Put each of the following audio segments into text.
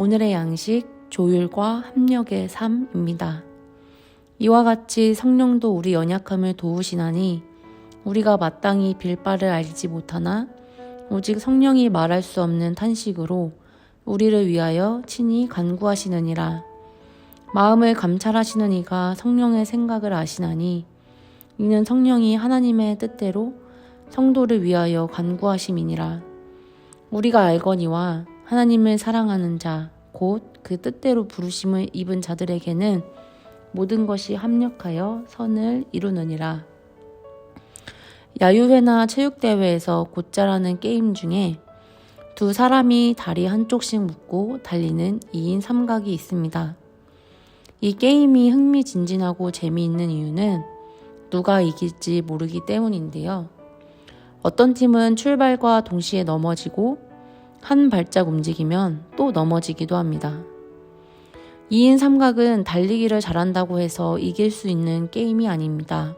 오늘의 양식 조율과 합력의 삶입니다. 이와 같이 성령도 우리 연약함을 도우시나니 우리가 마땅히 빌 바를 알지 못하나 오직 성령이 말할 수 없는 탄식으로 우리를 위하여 친히 간구하시느니라. 마음을 감찰하시는 이가 성령의 생각을 아시나니 이는 성령이 하나님의 뜻대로 성도를 위하여 간구하심이니라. 우리가 알거니와 하나님을 사랑하는 자, 곧 그 뜻대로 부르심을 입은 자들에게는 모든 것이 합력하여 선을 이루느니라. 야유회나 체육대회에서 곧잘하는 게임 중에 두 사람이 다리 한쪽씩 묶고 달리는 2인 삼각이 있습니다. 이 게임이 흥미진진하고 재미있는 이유는 누가 이길지 모르기 때문인데요. 어떤 팀은 출발과 동시에 넘어지고 한 발짝 움직이면 또 넘어지기도 합니다. 2인 삼각은 달리기를 잘한다고 해서 이길 수 있는 게임이 아닙니다.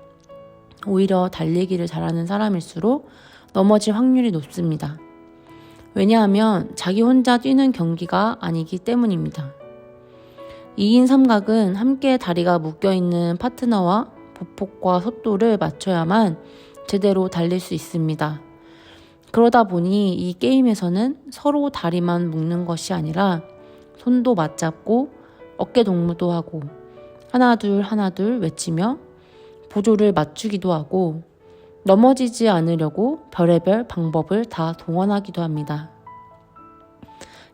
오히려 달리기를 잘하는 사람일수록 넘어질 확률이 높습니다. 왜냐하면 자기 혼자 뛰는 경기가 아니기 때문입니다. 2인 삼각은 함께 다리가 묶여 있는 파트너와 보폭과 속도를 맞춰야만 제대로 달릴 수 있습니다. 그러다 보니 이 게임에서는 서로 다리만 묶는 것이 아니라 손도 맞잡고 어깨 동무도 하고 하나 둘 하나 둘 외치며 보조를 맞추기도 하고 넘어지지 않으려고 별의별 방법을 다 동원하기도 합니다.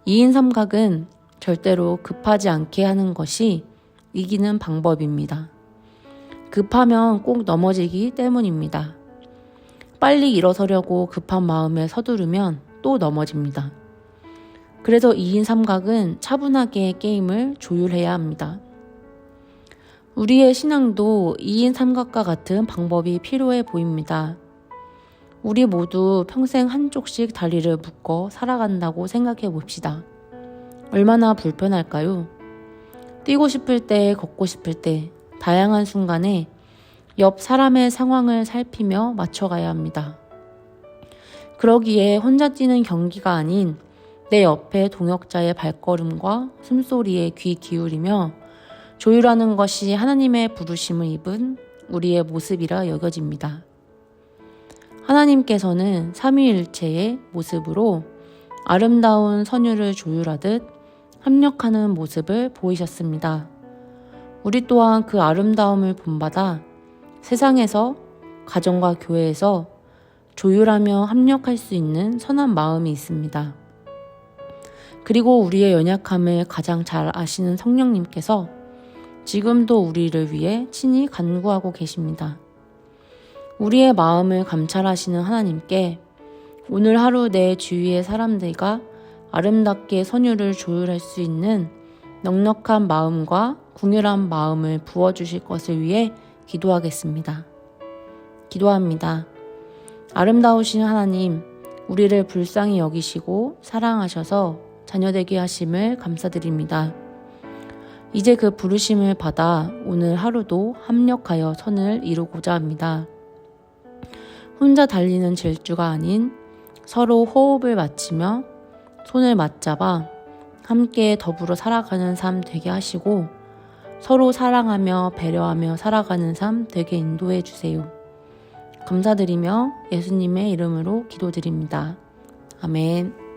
2인 삼각은 절대로 급하지 않게 하는 것이 이기는 방법입니다. 급하면 꼭 넘어지기 때문입니다. 빨리 일어서려고 급한 마음에 서두르면 또 넘어집니다. 그래서 2인 삼각은 차분하게 게임을 조율해야 합니다. 우리의 신앙도 2인 삼각과 같은 방법이 필요해 보입니다. 우리 모두 평생 한쪽씩 다리를 묶어 살아간다고 생각해 봅시다. 얼마나 불편할까요? 뛰고 싶을 때, 걷고 싶을 때, 다양한 순간에 옆 사람의 상황을 살피며 맞춰가야 합니다. 그러기에 혼자 뛰는 경기가 아닌 내 옆에 동역자의 발걸음과 숨소리에 귀 기울이며 조율하는 것이 하나님의 부르심을 입은 우리의 모습이라 여겨집니다. 하나님께서는 삼위일체의 모습으로 아름다운 선율을 조율하듯 합력하는 모습을 보이셨습니다. 우리 또한 그 아름다움을 본받아 세상에서 가정과 교회에서 조율하며 합력할 수 있는 선한 마음이 있습니다. 그리고 우리의 연약함을 가장 잘 아시는 성령님께서 지금도 우리를 위해 친히 간구하고 계십니다. 우리의 마음을 감찰하시는 하나님께 오늘 하루 내 주위의 사람들과 아름답게 선율을 조율할 수 있는 넉넉한 마음과 궁휼한 마음을 부어주실 것을 위해 기도하겠습니다. 기도합니다. 아름다우신 하나님, 우리를 불쌍히 여기시고 사랑하셔서 자녀되게 하심을 감사드립니다. 이제 그 부르심을 받아 오늘 하루도 합력하여 선을 이루고자 합니다. 혼자 달리는 질주가 아닌 서로 호흡을 맞추며 손을 맞잡아 함께 더불어 살아가는 삶 되게 하시고 서로 사랑하며 배려하며 살아가는 삶 되게 인도해 주세요. 감사드리며 예수님의 이름으로 기도드립니다. 아멘.